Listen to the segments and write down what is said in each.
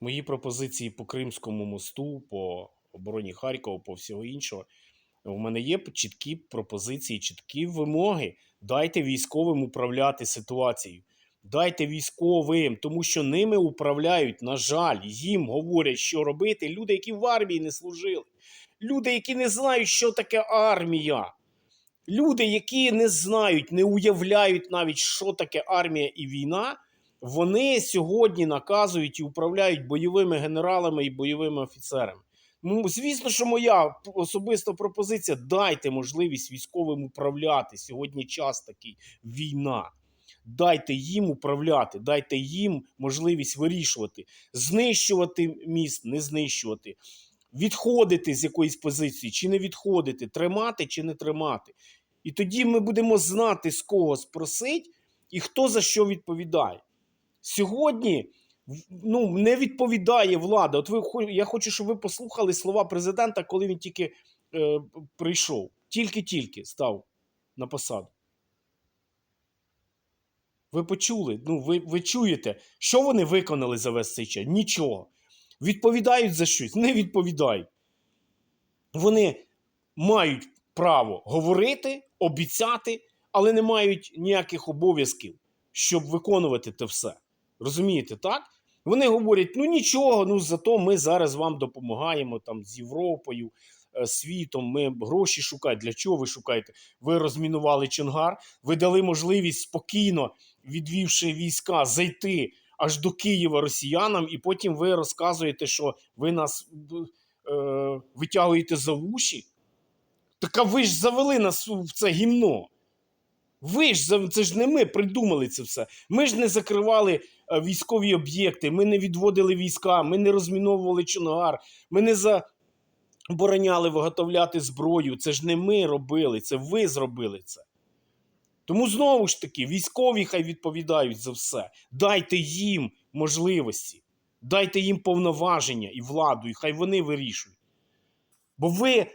Мої пропозиції по Кримському мосту, по обороні Харкова, по всього іншого. У мене є чіткі пропозиції, чіткі вимоги. Дайте військовим управляти ситуацією. Дайте військовим, тому що ними управляють, на жаль, їм говорять, що робити люди, які в армії не служили. Люди, які не знають, що таке армія. Люди, які не знають, не уявляють навіть, що таке армія і війна, вони сьогодні наказують і управляють бойовими генералами і бойовими офіцерами. Ну, звісно, що моя особиста пропозиція: дайте можливість військовим управляти. Сьогодні час такий війна. Дайте їм управляти, дайте їм можливість вирішувати, знищувати міст, не знищувати, відходити з якоїсь позиції, чи не відходити, тримати чи не тримати. І тоді ми будемо знати, з кого спросить і хто за що відповідає. Сьогодні ну, не відповідає влада. От ви я хочу, щоб ви послухали слова президента, коли він тільки е, прийшов. Тільки-тільки став на посаду. Ви почули, ну, ви, ви чуєте, що вони виконали за весь цей час? Нічого. Відповідають за щось? Не відповідають. Вони мають право говорити, обіцяти, але не мають ніяких обов'язків, щоб виконувати те все. Розумієте, так? Вони говорять: ну нічого, ну зато ми зараз вам допомагаємо там з Європою, е, світом. Ми гроші шукаємо. Для чого ви шукаєте? Ви розмінували Чонгар, ви дали можливість спокійно, відвівши війська, зайти аж до Києва росіянам, і потім ви розказуєте, що ви нас е, витягуєте за вуші. Так а ви ж завели нас в це гімно. Ви ж це ж не ми придумали це все. Ми ж не закривали військові об'єкти, ми не відводили війська, ми не розміновували Чонгар, ми не забороняли виготовляти зброю. Це ж не ми робили, це ви зробили це. Тому знову ж таки, військові хай відповідають за все. Дайте їм можливості, дайте їм повноваження і владу, і хай вони вирішують. Бо ви,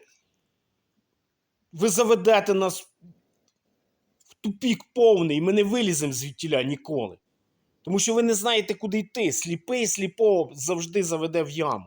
ви заведете нас в тупік повний, і ми не виліземо звідтіля ніколи. Тому що ви не знаєте, куди йти. Сліпий сліпого завжди заведе в яму.